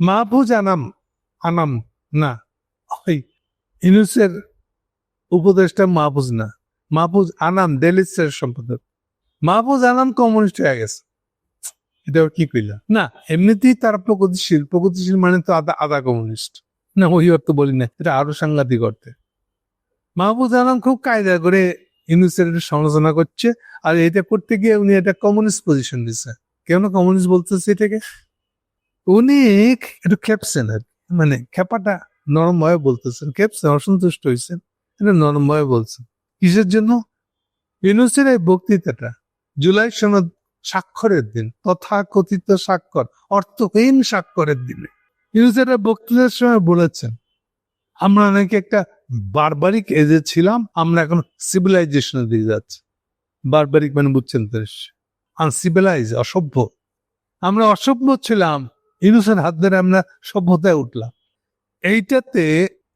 মাহফুজ আনাম আনাম না ওই ইনুসের উপদেষ্টা মাহফুজ না। মাহফুজ আনাম ডেলিসের সম্পাদক। মাহফুজ আনাম কমিউনিস্ট হয়ে গেছে। এটা কি কইলা? না, এমনিতেই তারা প্রগতিশীল। প্রগতিশীল মানে তো আদা আদা কমিউনিস্ট। না, ওই অর্থ বলি না, এটা আরও সাংঘাতিক অর্থে। মাহফুজ আনাম খুব কায়দা করে ইউনুসের সমালোচনা করছে, আর এটা করতে গিয়ে উনি একটা কমিউনিস্ট পজিশন দিচ্ছে কেন কমিউনিস্ট বলতেছে এটাকে? উনি একটু খেপছেন আর মানে খেপাটা নরম ভাবে বলতেছেন। খেপছেন অসন্তুষ্ট হয়েছেন এটা নরম ভাবে বলছেন। কিসের জন্য? ইউনুসের এই বক্তৃতাটা জুলাই সনদ স্বাক্ষরের দিন তথা কথিত স্বাক্ষর, অর্থহীন স্বাক্ষরের দিনে। ইউনুসের বক্তৃতার সময় বলেছেন, আমরা নাকি একটা বারবারিক এজে ছিলাম, আমরা এখন সিভিলাইজেশনের দিকে যাচ্ছি। বারবারিক মানে বুঝছেন তো আনসিভিলাইজ অসভ্য। আমরা অসভ্য ছিলাম ইনুসের হাত ধরে আমরা সভ্যতায় উঠলাম। এইটাতে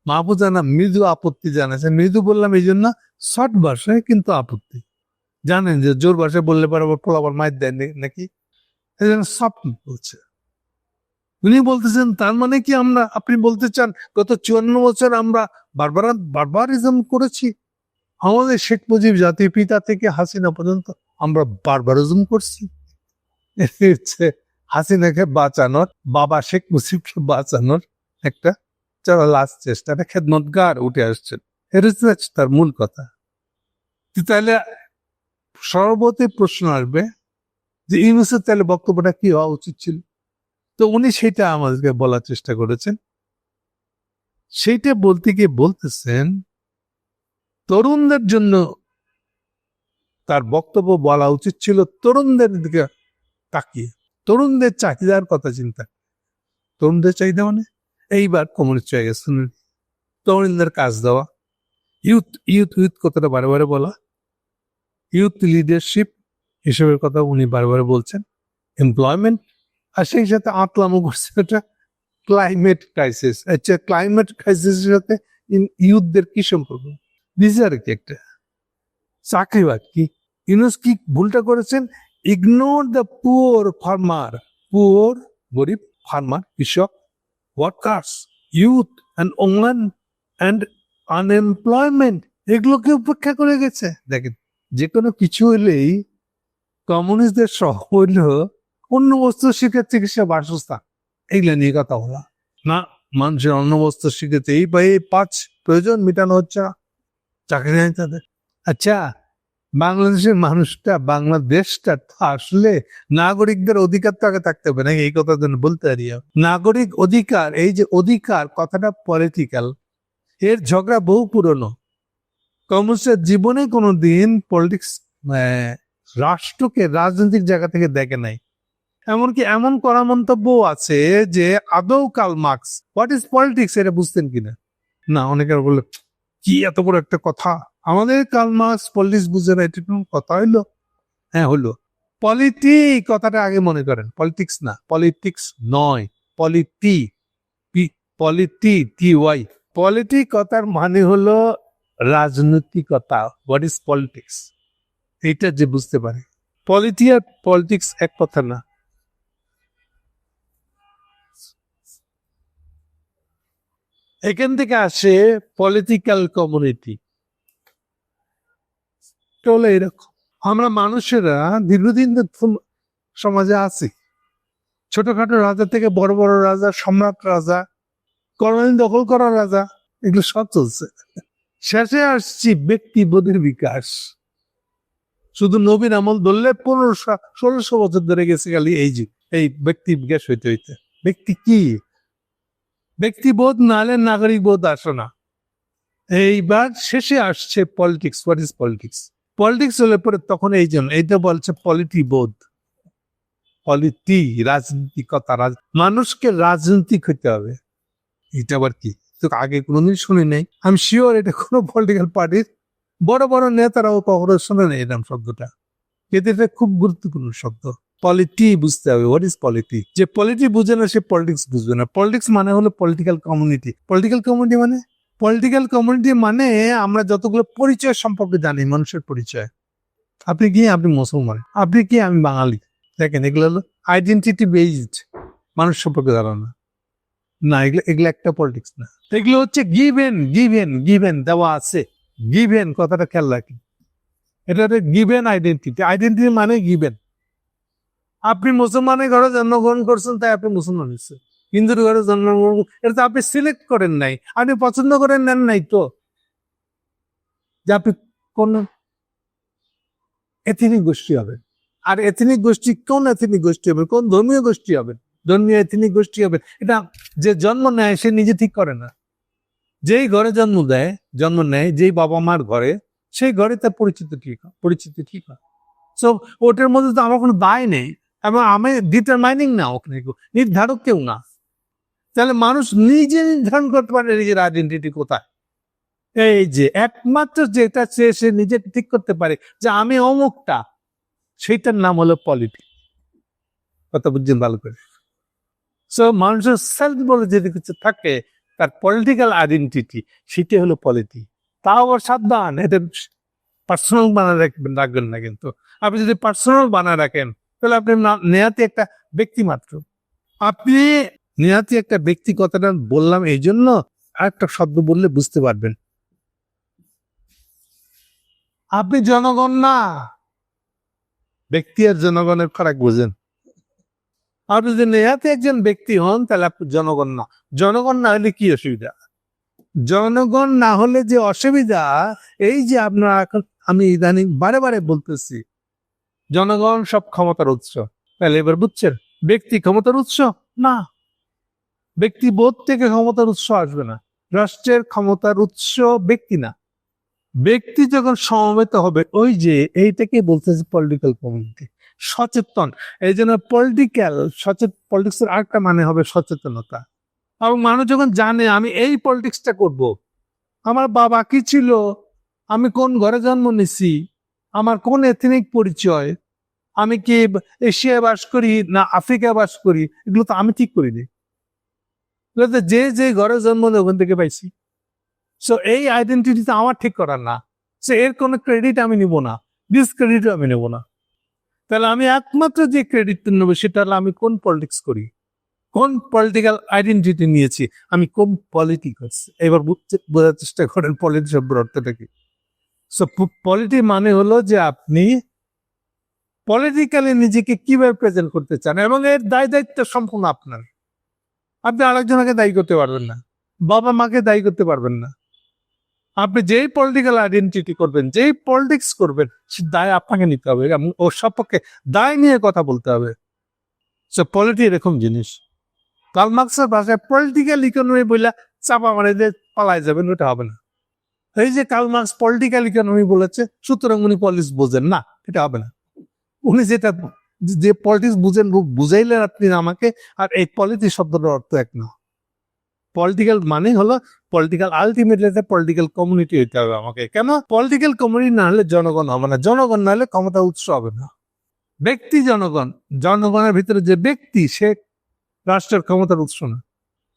মাহবুজানা মৃদু আপত্তি জানাচ্ছেন মৃদু বললাম এই জন্য শর্ট ভাষায় কিন্তু আপত্তি। জানেন যে জোর ভাষায় বললে পরে আবার পোলাবার মাইর দেয় নাকি? এই জন্য সফট বলছে। উনি বলতেছেন, তার মানে কি আমরা আপনি বলতে চান, গত চুয়ান্ন বছর আমরা বারবার বারবারিজম করেছি? আমাদের শেখ মুজিব জাতির পিতা থেকে হাসিনা পর্যন্ত আমরা বারবারিজম করছি? হাসিনাকে বাঁচানোর, বাবা শেখ মুজিবকে বাঁচানোর একটা যারা লাস্ট চেষ্টা, একটা খেদমতগার উঠে আসছেন তার মূল কথা। তাহলে সর্বতে প্রশ্ন আসবে যে ইউনুসের তাহলে বক্তব্যটা কি হওয়া উচিত ছিল? তো উনি সেটা আমাদেরকে বলার চেষ্টা করেছেন। সেইটা বলতে গিয়ে বলতেছেন, তরুণদের জন্য তার বক্তব্য বলা উচিত ছিল, তরুণদের দিকে তাকিয়ে। তরুণদের চাহিদার কথা চিন্তা। তরুণদের চাহিদা মানে? এইবার কমিউনিস্ট হয়ে গেছে তরুণদের কাজ দেওয়া। ইউথ ইউথ ইউথ কথাটা বারে বলা। ইউথ লিডারশিপ এসবের কথা উনি বারে বারে বলছেন। এমপ্লয়মেন্ট আর সেই সাথে আতলামো করছে এটা ক্লাইমেট ক্রাইসিস আচ্ছা ক্লাইমেট ক্রাইসিসের সাথে ইউথদের কি সম্পর্ক? দিছে কি একটা? চাকরিবাদ কি ইউনুস কি ভুলটা করেছেন? Ignore the poor farmer poor গরিব ফার্মার কৃষক workers youth and women and unemployment এগুলোকে উপেক্ষা করে গেছে। দেখেন যে কোনো কিছু হলেই কমিউনিস্টদের সহ হইল অন্য বস্তু শিক্ষা চিকিৎসা বাসস্থান। এইগুলো নিয়ে কথা বলা। না, মানুষের অন্য বস্তু এই বা এই পাঁচ প্রয়োজন, মেটানো হচ্ছে না। চাকরি নেই তাদের। আচ্ছা বাংলাদেশের মানুষটা, বাংলাদেশটা আসলে নাগরিকদের অধিকার তো আগে থাকতে হবে না এই কথা জন্য বলতে পারি নাগরিক অধিকার, এই যে অধিকার, কথাটা পলিটিক্যাল এর ঝগড়া বহু পুরনো। কমিউনিস্টের জীবনে কোনো দিন পলিটিক্স রাষ্ট্রকে রাজনৈতিক জায়গা থেকে দেখে নাই। এমনকি এমন করা মন্তব্য আছে যে, আদৌ কাল মার্কস, হোয়াট ইজ পলিটিক্স? এটা বুঝতেন কিনা? না অনেকের বলল, কি এত বড় একটা কথা? আমাদের কাল মার্কস পলিটিক্স বুঝে না, এটা কোনো কথা হইল? হ্যাঁ হলো পলিটি কথাটা আগে মনে করেন। পলিটিক্স না পলিটিক্স নয় polity polity T Y. Polity কথার মানে হলো রাজনৈতিকতা। হোয়াট ইজ পলিটিক্স এইটা যে বুঝতে পারে। পলিটি আর পলিটিক্স এক কথা না। এখান থেকে আসে পলিটিক্যাল কমিউনিটি হলো এরকম। আমরা মানুষেরা দীর্ঘদিন সমাজে আছি। ছোটখাটো রাজা থেকে বড় বড় রাজা, সম্রাট রাজা কলোনি দখল করা রাজা, এগুলো সব চলছে। শেষে আসছি ব্যক্তিবোধের বিকাশ। শুধু নবীন আমল ধরলে পনেরোশো ষোলোশো বছর ধরে গেছে খালি এই যে এই ব্যক্তি বিকাশ হইতে হইতে। ব্যক্তি কি? ব্যক্তিবোধ নাহলে নাগরিক বোধ আসে না। এইবার শেষে আসছে politics what is politics politics হলে পরে তখন এই জন্য এইটা বলছে পলিটি বোধ। পলিটি রাজনীতিকতা, রাজ, মানুষকে রাজনৈতিক হতে হবে। এটা আবার কি? আগে কোনোদিন শুনি নাই। আমি শিওর এটা কোনো পলিটিক্যাল পার্টির বড় বড় নেতারাও কখনো শোনে না এরকম শব্দটা। এটা খুব গুরুত্বপূর্ণ শব্দ। পলিটি বুঝতে হবে। হোয়াট ইজ পলিটি যে পলিটি বুঝে না, সে পলিটিক্স বুঝবে না। পলিটিক্স মানে হলো পলিটিক্যাল কমিউনিটি পলিটিক্যাল কমিউনিটি মানে? পলিটিক্যাল কমিউনিটি মানে আমরা যতগুলো পরিচয় সম্পর্কে জানি, মানুষের পরিচয়। আপনি কি? আপনি মুসলমান। আপনি কি? আমি বাঙালি। দেখেন, এগুলো হলো আইডেন্টিটি বেসড মানুষ সম্পর্কে ধারণা। না, এগুলো এগুলো একটা পলিটিক্স না। এগুলো হচ্ছে গিভেন গিভেন গিভেন দেওয়া আছে। গিভেন কথাটা খেয়াল রাখি এটা গিভেন আইডেন্টিটি আইডেন্টিটি মানে গিভেন আপনি মুসলমানের ঘরে জন্মগ্রহণ করছেন, তাই আপনি মুসলমান হচ্ছে হিন্দুর ঘরে জন্মগ্রহণ এটা তো আপনি সিলেক্ট করেন নাই। আপনি পছন্দ করেন, নেন নাই তো। যে আপনি কোন এথনিক গোষ্ঠী হবেন আর এথনিক গোষ্ঠী কোন এথনিক গোষ্ঠী হবে? কোন ধর্মীয় গোষ্ঠী হবে? ধর্মীয় এথনিক গোষ্ঠী হবে। এটা যে জন্ম নেয়, সে নিজে ঠিক করে না। যেই ঘরে জন্ম দেয়, জন্ম নেয়, যেই বাবা মার ঘরে, সেই ঘরে তার পরিচিত ঠিক পরিচিতি ঠিক হয়। সো ওটার মধ্যে তো আমার কোনো দায় নেই। এবং আমি ডিটারমাইনিং না ওখানে নির্ধারক কেউ না। তাহলে মানুষ নিজে নির্ধারণ করতে পারে নিজের আইডেন্টিটি কোথায়। এই যে একমাত্র যেটা সে সে নিজে ঠিক করতে পারে যে আমি অমুকটা, সেইটার নাম হলো পলিটি কথা বুঝছেন ভালো করে? সো মানুষের সেলফ বলে যদি কিছু থাকে, তার পলিটিক্যাল আইডেন্টিটি সেটাই হলো পলিটি তাও সাবধান, এটা পার্সোনাল বানা রাখবেন রাখবেন না কিন্তু। আপনি যদি পার্সোনাল বানা রাখেন, তাহলে আপনি না- নেহাতি একটা ব্যক্তি মাত্র। আপনি নেহাতি একটা ব্যক্তি কথাটা বললাম এই জন্য আর একটা শব্দ বললে বুঝতে পারবেন। আপনি জনগণ না। ব্যক্তি আর জনগণের ফারাক বোঝেন। আপনি যদি নেহাতি একজন ব্যক্তি হন, তাহলে আপনি জনগণ না। জনগণ না হলে কি অসুবিধা? জনগণ না হলে যে অসুবিধা, এই যে আপনারা এখন আমি ইদানিং বারে বারে বলতেছি, জনগণ সব ক্ষমতার উৎস। তাহলে এবার বুঝছেন, ব্যক্তি ক্ষমতার উৎস? না। ব্যক্তি বোধ থেকে ক্ষমতার উৎস আসবে না। রাষ্ট্রের ক্ষমতার উৎস ব্যক্তি না। ব্যক্তি যখন সমবেত হবে, ওই যে এইটাকে বলতেছে পলিটিক্যাল কমিউনিটি সচেতন। এই জন্য পলিটিক্যাল সচেত পলিটিক্সের আরেকটা মানে হবে সচেতনতা। এবং মানুষ যখন জানে, আমি এই পলিটিক্সটা করব, আমার বাবা কি ছিল, আমি কোন ঘরে জন্ম নিছি, আমার কোন এথনিক পরিচয়, আমি কি এশিয়ায় বাস করি না আফ্রিকায় বাস করি, এগুলো তো আমি ঠিক করিনি। যে যে ঘরে জন্ম ওখান থেকে পাইছি। সো এই আইডেন্টিটি আমার ঠিক করার না। সো এর কোনো ক্রেডিট আমি নিব না। ডিসক্রেডিটও আমি নেব না। তাহলে আমি একমাত্র যে ক্রেডিট নেব, সেটা হলো আমি কোন পলিটিক্স করি? কোন পলিটিক্যাল আইডেন্টিটি নিয়েছি? আমি কোন পলিটি করছি? এবার বোঝার চেষ্টা করেন পলিটি শব্দের অর্থটা কি? সো পলিটি মানে হলো যে আপনি পলিটিক্যালি নিজেকে কীভাবে প্রেজেন্ট করতে চান এবং এর দায় দায়িত্ব সম্পূর্ণ আপনার। আপনি আরেকজনকে দায়ী করতে পারবেন না। বাবা মাকে দায়ী করতে পারবেন না। আপনি যেই পলিটিক্যাল আইডেন্টিটি করবেন, যেই পলিটিক্স করবেন, সে দায় আপনাকে নিতে হবে এবং ওর সপক্ষে দায় নিয়ে কথা বলতে হবে। সো পলিটি এরকম জিনিস। কাল মার্কসের ভাষায় পলিটিক্যাল ইকোনমি বলে চাপা মারে যে পালায় যাবেন, ওটা হবে না। এই যে কাল মার্কস পলিটিক্যাল ইকোনমি বলেছে, সুতরাং উনি পলিটিক্স বোঝেন। না, এটা হবে না। উনি যেটা যে পলিটিক্স বুঝেন বুঝাইলেন আপনি আমাকে, আর এই পলিটিক্স শব্দটার অর্থ এক না। পলিটিক্যাল মানে হলো পলিটিক্যাল আলটিমেটলি পলিটিক্যাল কমিউনিটি হইতে হবে আমাকে। কেন? পলিটিক্যাল কমিউনিটি না হলে জনগণ হবে না। জনগণ না হলে ক্ষমতা উৎস হবে না। ব্যক্তি জনগণ, জনগণের ভিতরে যে ব্যক্তি, সে রাষ্ট্রের ক্ষমতার উৎস না।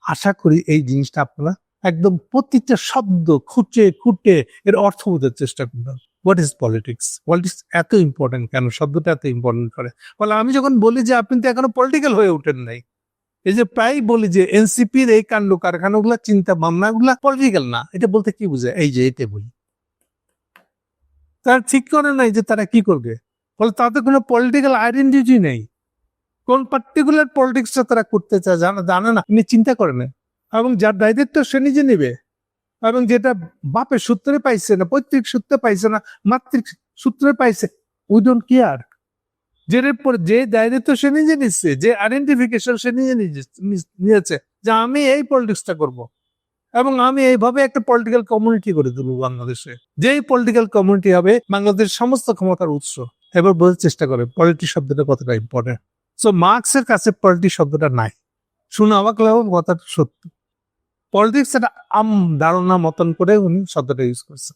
আশা করি এই জিনিসটা আপনারা একদম প্রতিটা শব্দ খুঁটে খুঁটে এর অর্থ বোঝার চেষ্টা করবেন। হোয়াট ইজ পলিটিক্স পলিটিক্স এত ইম্পর্টেন্ট কেন? শব্দটা এত ইম্পর্টেন্ট করে। বলে আমি যখন বলি যে আপনি তো এখনও পলিটিক্যাল হয়ে ওঠেন নাই। এই যে প্রায় বলি যে এনসিপির এই কাণ্ড, কারখানাগুলা, চিন্তা ভাবনা ভাবনাগুলা পলিটিক্যাল না। এটা বলতে কি বুঝে এই যে এটা বলি। তারা ঠিক করে নাই যে তারা কি করবে। ফলে তাদের কোনো পলিটিক্যাল আইডেন্টিটি নেই। কোন পার্টিকুলার পলিটিক্সটা তারা করতে চায় জানা জানে না। চিন্তা করে না এবং যার দায়িত্ব সে নিজে নেবে। এবং যেটা বাপের সূত্রে পাইছে না, পৈতৃক সূত্রে পাইছে না, মাতৃক সূত্রে পাইছে উই ডোন্ট কেয়ার যেটার যে দায়িত্ব সে নিজে নিচ্ছে, যে আইডেন্টিফিকেশন সে নিজে- নিয়েছে, যে আমি এই পলিটিক্সটা করব। এবং আমি এইভাবে একটা পলিটিক্যাল কমিউনিটি করে তুলব বাংলাদেশে। যেই পলিটিক্যাল কমিউনিটি হবে, বাংলাদেশের সমস্ত ক্ষমতার উৎস। এবার বোঝার চেষ্টা করে পলিটি শব্দটা কতটা ইম্পর্টেন্ট সো মার্কসের কাছে পলিটি শব্দটা নাই। শুনে অবাক লাগবে কথাটা সত্য। পলিটিক্স একটা আম ধারণা মতন করে উনি শব্দটা ইউজ করছেন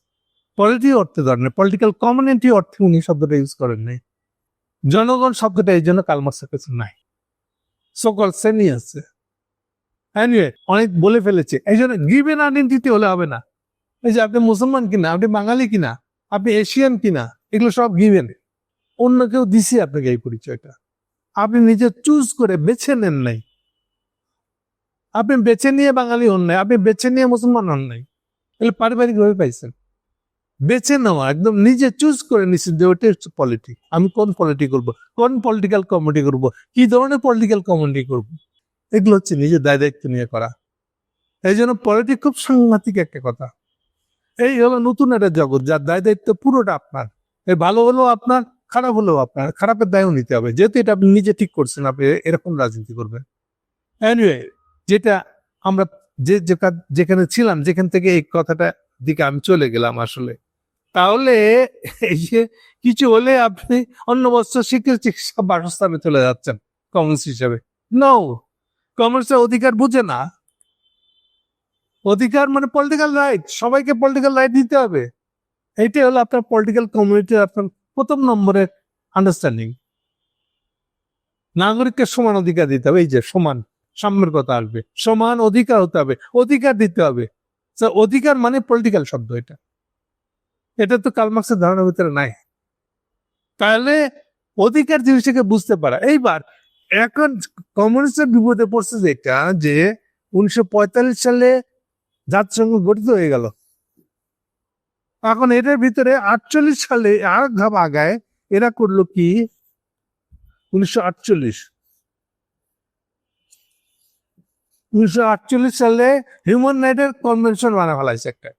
পলিটি অর্থে ধরেন পলিটিক্যাল কমিউনিটি অর্থে উনি শব্দটা ইউজ করেন নাই। জনগণ শব্দটা এই জন্য কালমার্সের কাছে নাই। সকল শ্রেণি আছে। Anyway, অনেক বলে ফেলেছে। এই জন্য গিভেন আইডেন্টিটি হলে হবে না। এই যে আপনি মুসলমান কিনা আপনি বাঙালি কিনা আপনি এশিয়ান কিনা এগুলো সব গিভেন অন্য কেউ দিছে আপনাকে এই পরিচয়টা। আপনি নিজে চুজ করে বেছে নেন নাই। আপনি বেছে নিয়ে বাঙালি হন নাই, আপনি বেছে নিয়ে মুসলমান হন নাই, তাহলে পারিবারিক ভাবে পাইছেন। বেছে নেওয়া, একদম নিজে চুজ করে নিচ্ছেন যে ওটা হচ্ছে পলিটিক আমি কোন পলিটি করব, কোন পলিটিক্যাল কমিটি করব, কি ধরনের পলিটিক্যাল কমিটি করব? এগুলো হচ্ছে নিজের দায় দায়িত্ব নিয়ে করা। এই জন্য পলিটিক খুব সাংঘাতিক একটা কথা। এই হলো নতুন একটা জগৎ, যার দায় দায়িত্ব পুরোটা আপনার। এই ভালো হলেও আপনার, খারাপ হলেও আপনার, খারাপের দায়ও নিতে হবে। যেহেতু এটা আপনি নিজে ঠিক করছেন, আপনি এরকম রাজনীতি করবেন। এনিওয়ে যেটা আমরা যে যেখানে ছিলাম, যেখান থেকে এই কথাটা দিকে আমি চলে গেলাম আসলে। তাহলে এই যে কিছু হলে আপনি অন্য বস্ত্র শিক্ষা চিকিৎসা বাসস্থানে চলে যাচ্ছেন কমিউনিস্ট হিসাবে। নো কমিউনিস্টের অধিকার বুঝে না। অধিকার মানে পলিটিক্যাল রাইট সবাইকে পলিটিক্যাল রাইট দিতে হবে। এইটাই হলো আপনার পলিটিক্যাল কমিউনিটির আপনার প্রথম নম্বরের আন্ডারস্ট্যান্ডিং নাগরিককে সমান অধিকার দিতে হবে, এই যে সমান। সাম্যের কথা আসবে। সমান অধিকার হতে হবে, অধিকার দিতে হবে। অধিকার মানে পলিটিক্যাল শব্দ এটা। এটা তো কালমার্ক্সের ধারণার ভিতরে নাই। তাহলে অধিকার জিনিসটাকে বুঝতে পারা। এইবার, এখন কমিউনিস্টের বিপদে পড়ছে যেটা, যে উনিশশো পঁয়তাল্লিশ সালে জাতিসংঘ গঠিত হয়ে গেল। এখন এটার ভিতরে আটচল্লিশ সালে আর ধাপ আগায় এরা করল কি? উনিশশো আটচল্লিশ আটচল্লিশ উনিশশো আটচল্লিশ সালে হিউম্যান রাইটের কনভেনশন বানা ফেলাইছে একটা।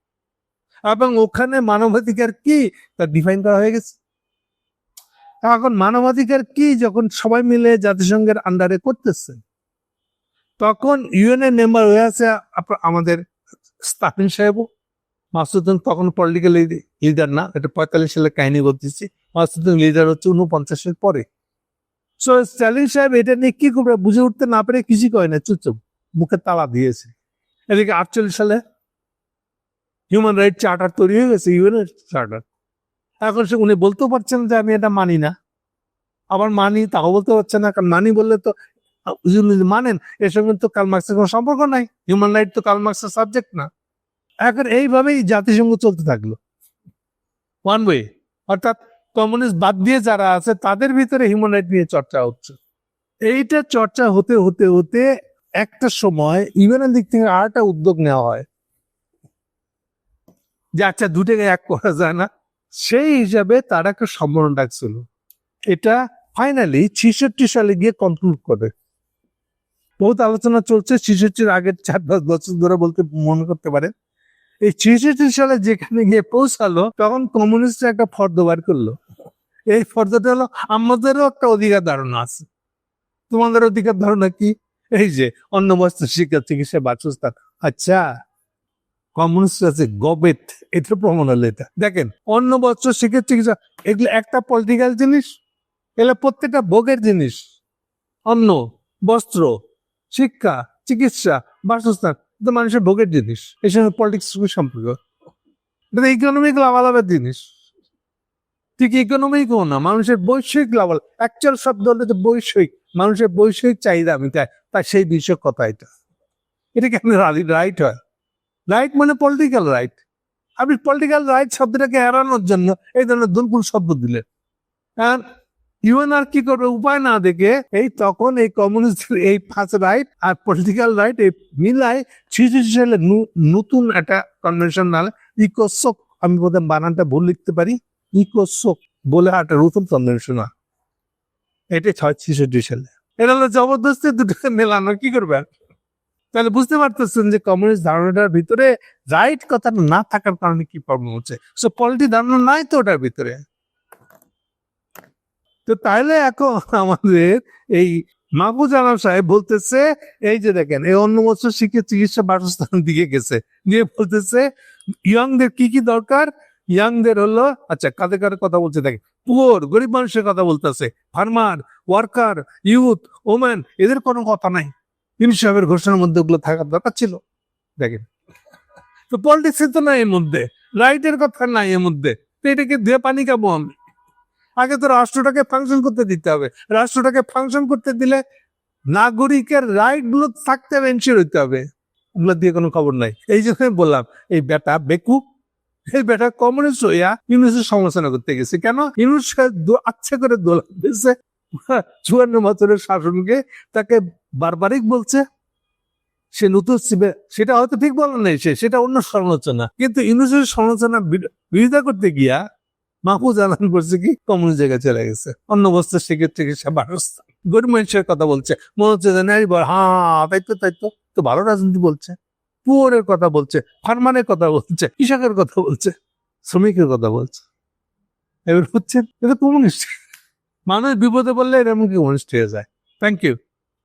এবং ওখানে মানবাধিকার কি তা ডিফাইন করা হয়ে গেছে। এখন মানবাধিকার কি যখন সবাই মিলে জাতিসংঘের আন্ডারে করতেছে, তখন ইউএন এর মেম্বার হয়ে আছে আমাদের স্টাফিন সাহেবও। মাসুদ্দিন তখন পলিটিক্যাল লিডার না, এটা পঁয়তাল্লিশ সালের কাহিনী বলতেছি। মাসুদ্দিন লিডার হচ্ছে উনপঞ্চাশের পরে। সো স্ট্যালিন সাহেব এটা নিয়ে কি করবে? বুঝে উঠতে না পেরে কিছু কয় না, চুপচাপ। মুখে তালা দিয়েছে। এদিকে আটচল্লিশ সালে হিউম্যান রাইট চার্টার তৈরি হয়ে গেছে ইউএনএর চার্টার এখন সে উনি বলতেও পারছেন যে আমি এটা মানি না। আবার মানি তাও বলতে পারছে না, কারণ মানি বললে তো মানেন এর সঙ্গে তো কাল মার্ক্সের কোনো সম্পর্ক নাই। হিউম্যান রাইট তো কাল মার্ক্সের সাবজেক্ট না। এখন এইভাবেই জাতিসংঘ চলতে থাকল। ওয়ান ওয়ে অর্থাৎ কমিউনিস্ট বাদ দিয়ে যারা আছে, তাদের ভিতরে হিউম্যান রাইট নিয়ে চর্চা হচ্ছে। এইটা চর্চা হতে হতে হতে একটা সময় ইউএনের দিক থেকে আর একটা উদ্যোগ নেওয়া হয়। যে আচ্ছা দুটাকে এক করা যায় না। সেই হিসাবে তারা একটা সম্মেলন ডাকছিল। এটা ফাইনালি ছিষট্টি সালে গিয়ে কনক্লুড করে। বহুত আলোচনা চলছে, ছিষট্টির আগের চার পাঁচ বছর ধরে বলতে মনে করতে পারেন। এই ছিষট্টি সালে যেখানে গিয়ে পৌঁছালো, তখন কমিউনিস্ট একটা ফর্দ বার করল। এই ফর্দটা হলো, আমাদেরও একটা অধিকার ধারণা আছে। তোমাদের অধিকার ধারণা কি? এই যে অন্য বস্ত্র শিক্ষা চিকিৎসা বাসস্থান। আচ্ছা কমিউনিস্ট আছে গবেট এটা প্রমাণ হলো এটা। দেখেন, অন্য বস্ত্র শিক্ষা চিকিৎসা, এগুলো একটা পলিটিক্যাল জিনিস, এগুলো প্রত্যেকটা ভোগের জিনিস। অন্ন, বস্ত্র, শিক্ষা, চিকিৎসা, বাসস্থান তো মানুষের ভোগের জিনিস। এর সঙ্গে পলিটিক্স সম্পর্ক। এটা ইকোনমিক লাভালাভের জিনিস। ঠিক ইকোনমিকও না, মানুষের বৈষয়িক লাভাল অ্যাকচুয়াল শব্দ হলো যে বৈষয়িক মানুষের বৈষয়িক চাহিদা মিটায় তাই সেই বিষয়ক কথা এটা। এটা কেন রাইট হয়? রাইট মানে পলিটিক্যাল রাইট আপনি পলিটিক্যাল রাইট শব্দটাকে এড়ানোর জন্য এই ধরনের দুর্বল শব্দ দিলেন। আর ইউএন আর কি করবে উপায় না দেখে এই তখন এই কমিউনিস্ট এই ফার্স্ট রাইট আর পলিটিক্যাল রাইট এই মিলায় ছিষট্টি সালে নু- নতুন একটা কনভেনশন নালে ইকোসোক, আমি বোধহয় বানানটা ভুল লিখতে পারি, ইকোসোক বলে একটা নতুন কনভেনশন এটা ছয় ছিষট্টি সালে। এটা হলো জবরদস্তি দুটোকে মেলানো, কি করবে? তাহলে বুঝতে পারতেছেন যে কমিউনিস্ট ধারণাটার ভিতরে রাইট কথা না থাকার কারণে কি প্রবলেম হচ্ছে? সো পলিটি ধারণা নাই তো ওটার ভিতরে। তো তাইলে এখন আমাদের এই মাহবুজ আলম সাহেব বলতেছে, এই যে দেখেন, এই অন্য বছর শিখে চিকিৎসা বাসস্থান দিকে গেছে। দিয়ে বলতেছে ইয়ংদের কি কি দরকার? ইয়াংদের হলো আচ্ছা কাদের কাদের কথা বলছে দেখেন পুয়ার, গরিব মানুষের কথা বলতেছে। ফার্মার, ওয়ার্কার, ইউথ, ওমেন, এদের কোনো কথা নাই। ইউনিট সাহেবের ঘোষণার মধ্যে ওগুলো থাকার দরকার ছিল। দেখেন। তো পলিটিক্স তো নাই এর মধ্যে। রাইটের কথা নাই এর মধ্যে। তো এটাকে দিয়ে পানি খাব আমি। আগে তো রাষ্ট্রটাকে ফাংশন করতে দিতে হবে। রাষ্ট্রটাকে ফাংশন করতে দিলে নাগরিকের রাইটগুলো থাকতে হবে এনশিওর হইতে হবে। ওগুলো দিয়ে কোনো খবর নাই। এই জন্য বললাম, এই বেটা বেকুব এই বেটা কমিউনিস্ট হইয়া ইউনিসের সমালোচনা করতে গেছে। কেন? আচ্ছা করে দোলা দিয়েছে চুয়ান্ন বছরের শাসনকে তাকে বারবারিক বলছে। সে নতুন সেটা হয়তো ঠিক বলেন নাই সে, সেটা অন্য সমালোচনা। কিন্তু ইউনুসের সমালোচনা বির- বিরোধিতা করতে গিয়া মাহফুজ আনান করছে কি কমিউনিস্ট জায়গায় চলে গেছে। অন্য বস্তু সেক্ষেত্রে সে বারস্তা গরিব মানুষের কথা বলছে। মনে হচ্ছে হ্যাঁ তাই তো তাই তো। তো ভালো রাজনীতি বলছে। পুয়ারের কথা বলছে, ফার্মানের কথা বলছে কৃষকের কথা বলছে, শ্রমিকের কথা বলছে। এবার হচ্ছে এটা কমিউনিস্ট। মানুষ বিপদে বললে এরকম কমিউনিস্ট হয়ে যায়। Thank you